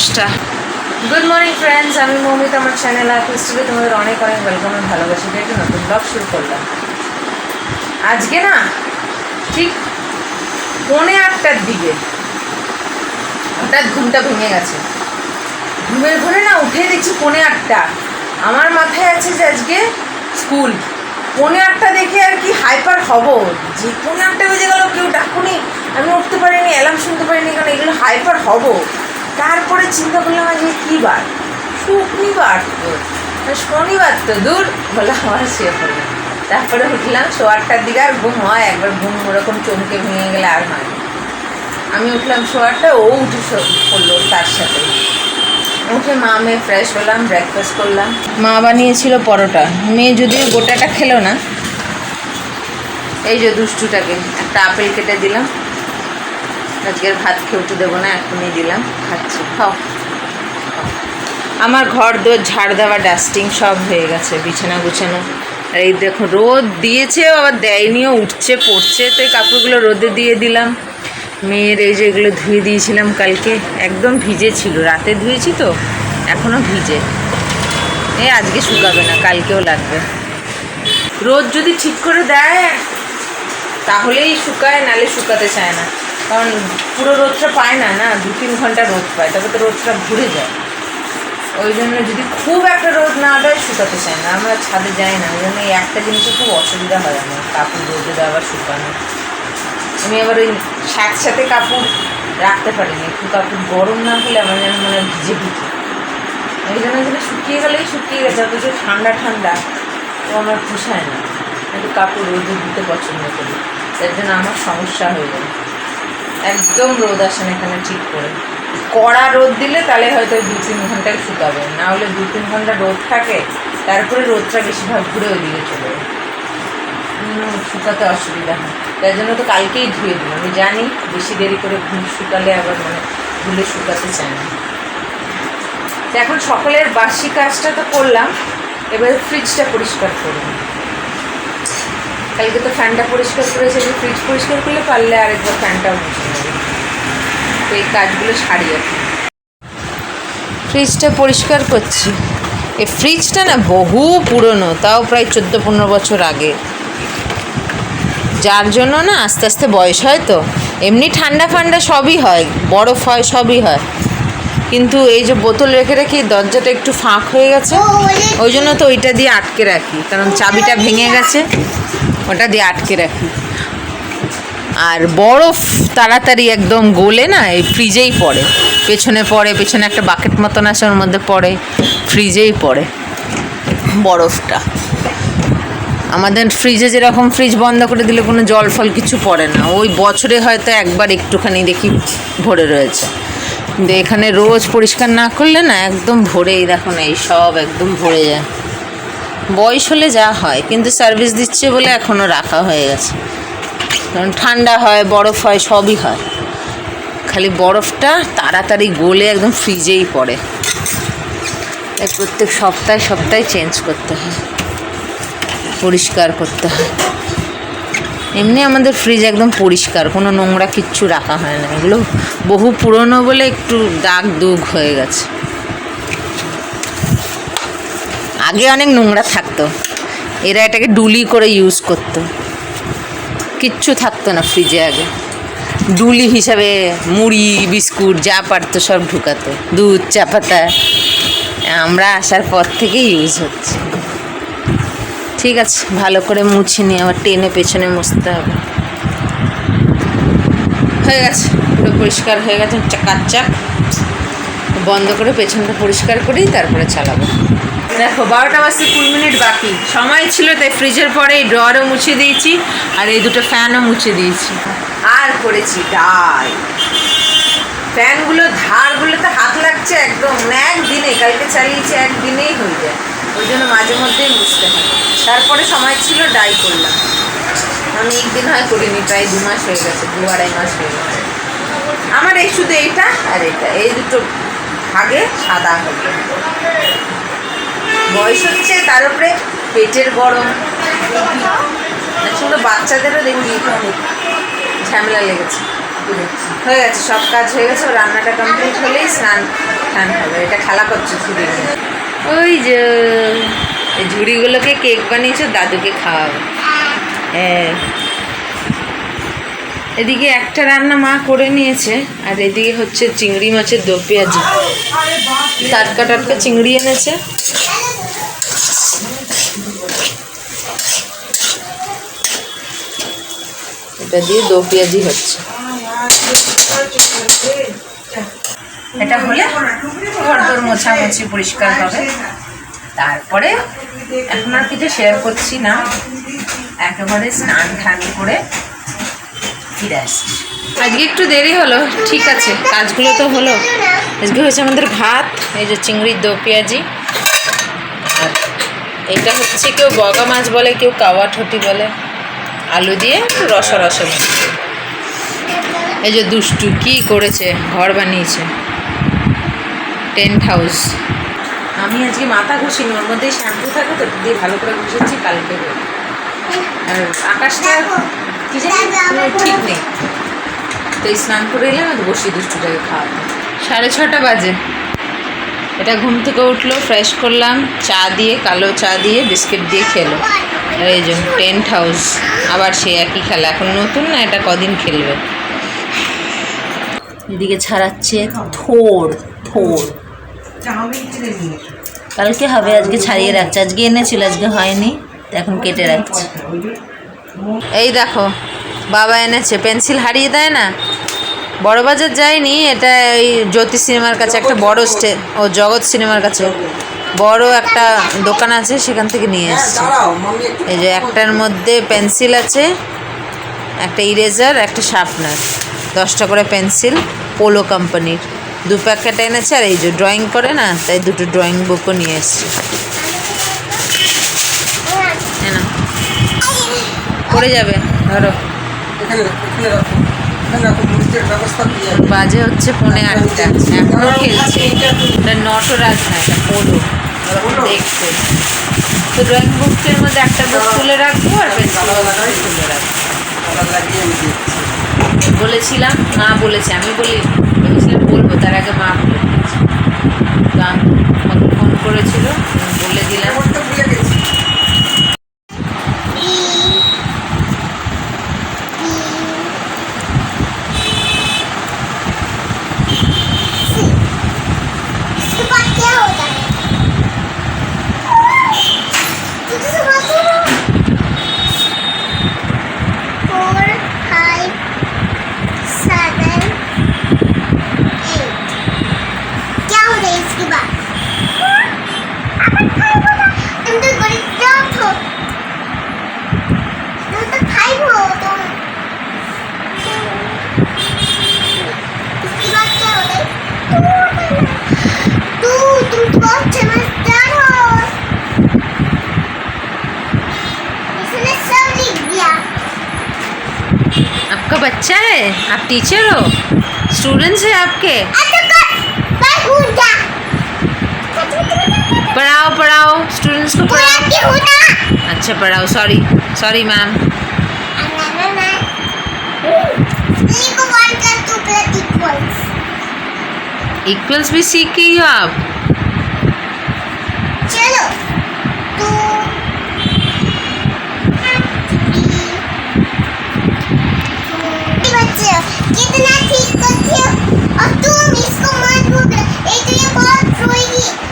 দশটা। Good morning friends আমি মৌমিত, আমার চ্যানেল আর তোমাদের অনেক অনেক ওয়েলকাম আর ভালোবাসি একটা নতুন ব্লগ শুরু করলাম। আজকে না, ঠিক পৌনে আটটার দিকে হঠাৎ ঘুমটা ভেঙে গেছে। ঘুমের ঘরে না উঠে দেখছি পৌনে আটটা। আমার মাথায় আছে যে আজকে স্কুল পৌনে আটটা দেখে আর কি হাইপার হব। যে পৌনে আটটা বেজে গেল, কেউ ডাকুনি, আমি উঠতে পারিনি অ্যালার্ম শুনতে পারিনি, কারণ এগুলো হাইপার হব। তারপরে চিন্তা করলাম আজকে কী বার শুক্রবার তো। শনিবার তো দূর, বলে আমার শুয়ে পড়লাম তারপরে উঠলাম শো আটটার দিকে আর ঘুম হয়, একবার ঘুম ওরকম চমকে ভেঙে গেলে আর হয় আমি উঠলাম শো আটটা ও উঠে পড়ল তার সাথে। উঠে মা মেয়ে ফ্রেশ হলাম ব্রেকফাস্ট করলাম। মা বানিয়েছিল পরোটা। মেয়ে যদিও গোটাটা খেলো না, এই যে দুষ্টুটাকে, একটা আপেল কেটে দিলাম। আজকের ভাত খেয়ে উঠে দেবো না, এখনই দিলাম, খাচ্ছি। খাও। আমার ঘর দোর ঝাড় দেওয়া ডাস্টিং সব হয়ে গেছে, বিছানা গুছানো। আর এই দেখো, রোদ দিয়েছে আবার দেয়নিও উঠছে, পড়ছে, তো এই কাপড়গুলো রোদে দিয়ে দিলাম। মেয়ের এই যে এগুলো ধুয়ে দিয়েছিলাম কালকে, একদম ভিজে ছিল। রাতে ধুয়েছি তো এখনও ভিজে। এ আজকে শুকাবে না, কালকেও লাগবে। রোদ যদি ঠিক করে দেয়, তাহলেই শুকায়, নালে শুকাতে চায় না। কারণ পুরো রোদটা পায় না না? দু, তিন ঘণ্টা রোদ পায়, তবে তো রোদটা ঘুরে যায়। ওই জন্য যদি খুব একটা রোদ না দেয়, শুকাতে চায় না। আমরা ছাদে যাই না, ওই জন্য এই একটা জিনিসে খুব অসুবিধা হয় আমার, কাপড় রোদে দেওয়া শুকানো। আমি আবার ওই সাথে কাপড় রাখতে পারিনি, একটু কাপড় গরম না হলে আমার যেন মনে হয় ভিজে ভিজে। ওই জন্য যেটা শুকিয়ে গেলেই শুকিয়ে গেছে, অথচ ঠান্ডা ঠান্ডা। তো আমার পোষায় না। একটু কাপড় রোদে দিতে পছন্দ করি। তার জন্য আমার সমস্যা হয়ে যায়। একদম রোদ আসে না এখানে ঠিক করে। কড়া রোদ দিলে তাহলে হয়তো দু তিন ঘন্টায় শুকাবে। না হলে দু তিন ঘণ্টা রোদ থাকে, তারপরে রোদটা বেশিরভাগ ঘুরে ওই ওইদিকে চলে শুকাতে অসুবিধা হয়। তাই জন্য তো কালকেই ধুয়ে দিই আমি জানি বেশি দেরি করে ঘুম শুকালে আবার মানে ধুলে শুকাতে চায় না। এখন সকালের বাসি কাজটা তো করলাম। এবার ফ্রিজটা পরিষ্কার করব কালকে তো ফ্যানটা পরিষ্কার করেছে এবার ফ্রিজ পরিষ্কার করলে পারলে আরেকবার ফ্যানটাও মুছে তো এই কাজগুলো সারি এখন ফ্রিজটা পরিষ্কার করছি। এই ফ্রিজটা না বহু পুরনো তাও প্রায় চোদ্দ পনেরো বছর আগে। যার জন্য না আস্তে আস্তে বয়স হয় তো। এমনি ঠান্ডা ফান্ডা সবই হয় বরফ হয় সবই হয়। কিন্তু এই যে বোতল রেখে রেখে দরজাটা একটু ফাঁক হয়ে গেছে ওই জন্য তো ওইটা দিয়ে আটকে রাখি। কারণ চাবিটা ভেঙে গেছে। ওটা দিয়ে আটকে রাখি। আর বরফ তাড়াতাড়ি একদম গলে না, এই ফ্রিজেই পড়ে। পেছনে পড়ে, পেছনে একটা বাকেট মতন আছে, ওর মধ্যে পড়ে, ফ্রিজেই পড়ে বরফটা। আমাদের ফ্রিজে যেরকম ফ্রিজ বন্ধ করে দিলে কোনো জল ফল কিছু পড়ে না। ওই বছরে হয়তো একবার একটুখানি দেখি ভরে রয়েছে। কিন্তু এখানে রোজ পরিষ্কার না করলে না, একদম ভরেই দেখো না, এই সব একদম ভরে যায়। বয়স হলে যা হয়, কিন্তু সার্ভিস দিচ্ছে বলে এখনও রাখা হয়ে গেছে। কারণ ঠান্ডা হয়, বরফ হয়, সবই হয়। খালি বরফটা তাড়াতাড়ি গলে একদম ফ্রিজেই পড়ে। প্রত্যেক সপ্তাহে সপ্তাহে চেঞ্জ করতে হয়। পরিষ্কার করতে হয়। এমনি আমাদের ফ্রিজ একদম পরিষ্কার, কোনো নোংরা কিচ্ছু রাখা হয় না। এগুলো বহু পুরনো বলে একটু দাগ দুগ হয়ে গেছে। আগে অনেক নোংরা থাকতো। এরা এটাকে ডুলি করে ইউজ করতো। কিচ্ছু থাকতো না ফ্রিজে আগে। ডুলি হিসাবে মুড়ি, বিস্কুট, যা পারতো সব ঢুকাতো। দুধ, চা পাতা। আমরা আসার পর থেকে ইউজ হচ্ছে। ঠিক আছে, ভালো করে মুছে নিয়ে আবার টেনে পেছনে মুছতে হবে। হয়ে গেছে, পুরো পরিষ্কার হয়ে গেছে। চাকাচাক বন্ধ করে পেছনটা পরিষ্কার করেই তারপরে চালাবো। দেখো, বারোটা বাজতে কুড়ি মিনিট বাকি। সময় ছিল, তাই ফ্রিজের পরে এই ড্রয়ারও মুছে দিয়েছি, আর এই দুটো ফ্যানও মুছে দিয়েছি। আর করেছি ডাই ফ্যানগুলো ধারগুলোতে হাত লাগছে একদম মানে একদিনে কালকে চালিয়েছি একদিনেই হয়ে যায়। ওই জন্য মাঝে মধ্যেই মুছতে হয়। তারপরে সময় ছিল ডাই করলাম। আমি একদিন হয় করিনি, প্রায় দু মাস হয়ে গেছে, দু আড়াই মাস হয়ে গেছে। আমার এই শুধু এইটা আর এটা এই দুটো ভাগে সাদা হবে বয়স হচ্ছে তার উপরে পেটের গরম। শুধু বাচ্চাদেরও দেখি ঝামেলা লেগেছে। হয়ে গেছে, সব কাজ হয়ে গেছে রান্নাটা কমপ্লিট হলেই স্নান স্নান হবে। এটা খেলা করছে ঝুড়ি ওই যে ঝুড়িগুলোকে কেক বানিয়েছো, দাদুকে খাওয়াবে। হ্যাঁ। এদিকে একটা রান্না মা করে নিয়েছে, আর এদিকে হচ্ছে চিংড়ি মাছের দো পেঁয়াজি। টাটকা টাটকা চিংড়ি এনেছে। এটা দিয়ে দো পেঁয়াজি হচ্ছে। এটা হলে ঘর দোর মোছামুছি পরিষ্কার হবে। তারপরে এখন আর কিছু শেয়ার করছি না। একেবারে স্নান ঠান করে ফিরে আজকে একটু দেরি হলো, ঠিক আছে, কাজগুলো তো হলো। আজকে হয়েছে আমাদের ভাত, এই যে চিংড়ির দো পেঁয়াজি। আর এটা হচ্ছে কেউ বগা মাছ বলে, কেউ কাওয়া ঠটি বলে। আলু দিয়ে রসা রসা এই যে দুষ্টু কি করেছে, ঘর বানিয়েছে। টেন্ট হাউস আমি আজকে মাথা ঘষিনি, ওর মধ্যেই শ্যাম্পু থাকে তো দিয়ে ভালো করে ঘষেছি কালকে আর আকাশটা কি জানি ঠিক নেই। তো এই স্নান করে এলাম আর বসি দুষ্টুটাকে খাওয়াতে সাড়ে ছটা বাজে। এটা ঘুম থেকে উঠল ফ্রেশ করলাম চা দিয়ে কালো চা দিয়ে বিস্কিট দিয়ে খেলো। আর এই জন্য টেন্ট হাউস আবার সে একই খেলা। এখন নতুন না এটা কদিন খেলবে? এদিকে ছাড়াচ্ছে থোর থোর। কালকে হবে আজকে ছাড়িয়ে রাখছে। আজকে এনেছিল আজকে হয়নি তো এখন কেটে রাখছে। এই দেখো বাবা এনেছে পেন্সিল হারিয়ে দেয় না? বড় বাজার যায়নি এটা এই জ্যোতি সিনেমার কাছে একটা বড় স্টে ও জগৎ সিনেমার কাছে বড় একটা দোকান আছে সেখান থেকে নিয়ে এসছে। এই যে একটার মধ্যে পেন্সিল আছে একটা ইরেজার একটা শার্পনার দশটা করে পেন্সিল পোলো কোম্পানির। দু প্যাকেট এনেছে আর এই যে ড্রয়িং করে না তাই দুটো ড্রয়িং বুকও নিয়ে এসছে হ্যাঁ না পড়ে যাবে ধরো। বাজে হচ্ছে পৌনে আটটা। এখনও খেলছে। এটা নটরাজ না এটা পোলো ওরকম দেখতে। তো ড্রয়িং বুকের মধ্যে একটা বুক তুলে রাখব আর পেন্সিল তুলে রাখব। বলেছিলাম মা বলেছে আমি বলি বলেছিলাম বলব তার আগে মা বলে ফোন করেছিল বলে দিলাম। आपका बच्चा है? आप टीचर हो? स्टूडेंट्स है आपके? पढ़ाओ पढ़ाओ स्टूडेंट्स को पढ़ाओ। अच्छा पढ़ाओ सॉरी सॉरी मैम इक्वल्स भी सीख गई हो आप? चलो तो на тій котів, а ту міську мать буде, і ти бачу її.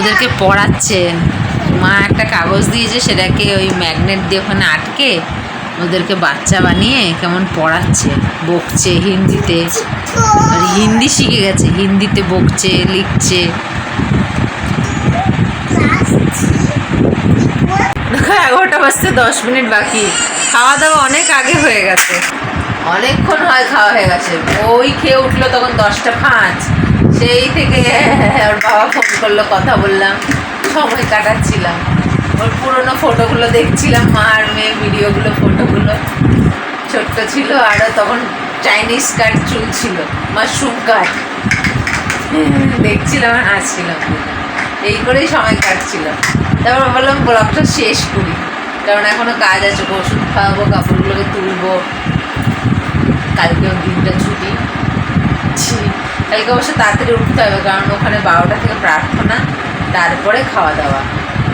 ওদেরকে পড়াচ্ছে। মা একটা কাগজ দিয়েছে, সেটাকে ওই ম্যাগনেট দিয়ে ওখানে আটকে ওদেরকে বাচ্চা বানিয়ে কেমন পড়াচ্ছে, বকছে হিন্দিতে। আর হিন্দি শিখে গেছে, হিন্দিতে বকছে, লিখছে। এগারোটা বাজতে দশ মিনিট বাকি। খাওয়া দাওয়া অনেক আগে হয়ে গেছে। অনেকক্ষণ হয়, খাওয়া হয়ে গেছে। ওই খেয়ে উঠল তখন দশটা পাঁচ। সেই থেকে ওর বাবা ফোন করল, কথা বললাম, সময় কাটাচ্ছিলাম। ওর পুরোনো ফটোগুলো দেখছিলাম, মা আর মেয়ে ভিডিওগুলো ফটোগুলো ছোট্ট ছিল আরও তখন চাইনিজ কাট চুল ছিল মাশরুম কাট দেখছিলাম আর হাসছিলাম এই করেই সময় কাটছিল। তারপর বললাম ব্লগটা শেষ করি। কারণ এখনও কাজ আছে, ওষুধ খাওয়াবো, কাপড়গুলোকে তুলবো। কালকেও দিনটা ছুটি। কালকে অবশ্য তাড়াতাড়ি উঠতে হবে, কারণ ওখানে বারোটা থেকে প্রার্থনা, তারপরে খাওয়া দাওয়া।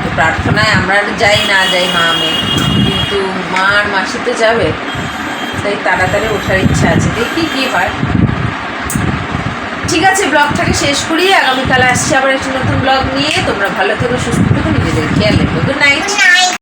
তো প্রার্থনায় আমরা যাই না, যাই মা, মেয়ে। কিন্তু মা আর মাসি তো যাবে, তাই তাড়াতাড়ি ওঠার ইচ্ছা আছে। দেখি কী হয়। ঠিক আছে, ব্লগটাকে শেষ করি। আগামীকাল আসছি আবার একটি নতুন ব্লগ নিয়ে। তোমরা ভালো থেকো, সুস্থ থেকো, নিজেদের খেয়াল রেখো। গুড